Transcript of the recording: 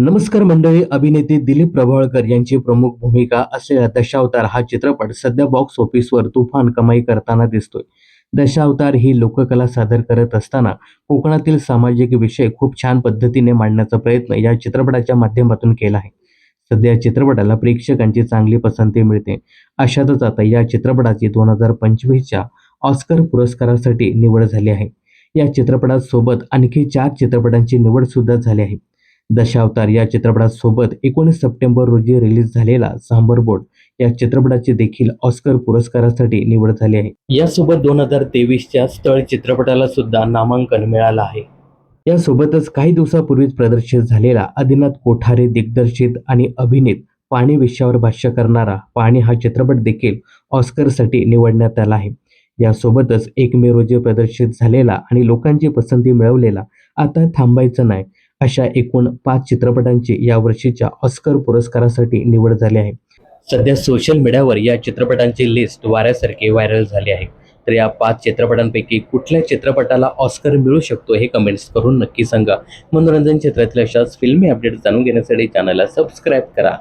नमस्कार मंडळी अभिनेते दिलीप प्रभावळकर यांची प्रमुख भूमिका असलेला दशावतार हा चित्रपट सध्या बॉक्स ऑफिसवर तुफान कमाई करताना दिसतोय. दशावतार ही लोककला सादर करत असताना कोकणातील सामाजिक विषय खूप छान पद्धतीने मांडण्याचा प्रयत्न या चित्रपटाच्या माध्यमातून केला आहे. सध्या चित्रपटाला प्रेक्षकांची चांगली पसंती मिळते. अशातच आता या चित्रपटाची दोन हजार पंचवीसच्या ऑस्कर पुरस्कारासाठी निवड झाली आहे. या चित्रपटासोबत आणखी चार चित्रपटांची निवड सुद्धा झाली आहे. दशावतार या चित्रपटासोबत एकोणीस सप्टेंबर रोजी रिलीज झालेला सांबर बोर्ड या चित्रपटाची देखील ऑस्कर पुरस्कारासाठी निवड झाली आहे. यासोबत दोन हजार तेवीसच्या स्थळ चित्रपटाला सुद्धा नामांकन मिळालं आहे. यासोबतच काही दिवसापूर्वीच प्रदर्शित झालेला आदिनाथ कोठारे दिग्दर्शित आणि अभिनीत पाणी विषयावर भाष्य करणारा पाणी हा चित्रपट देखील ऑस्करसाठी निवडण्यात आला आहे. यासोबतच एक मे रोजी प्रदर्शित झालेला आणि लोकांची पसंती मिळवलेला आता थांबायचं नाही अशा एकूण पाच चित्रपटांची या वर्षीच्या ऑस्कर पुरस्कारासाठी निवड झाली आहे. सध्या सोशल मीडियावर या चित्रपटांची लिस्ट वाऱ्यासारखी व्हायरल झाली आहे. तर या पाच चित्रपटांपैकी कुठल्या चित्रपटाला ऑस्कर मिळू शकतो हे कमेंट्स करून नक्की सांगा. मनोरंजन क्षेत्रातील अशाच फिल्मी अपडेट जाणून घेण्यासाठी चॅनलला सबस्क्राईब करा.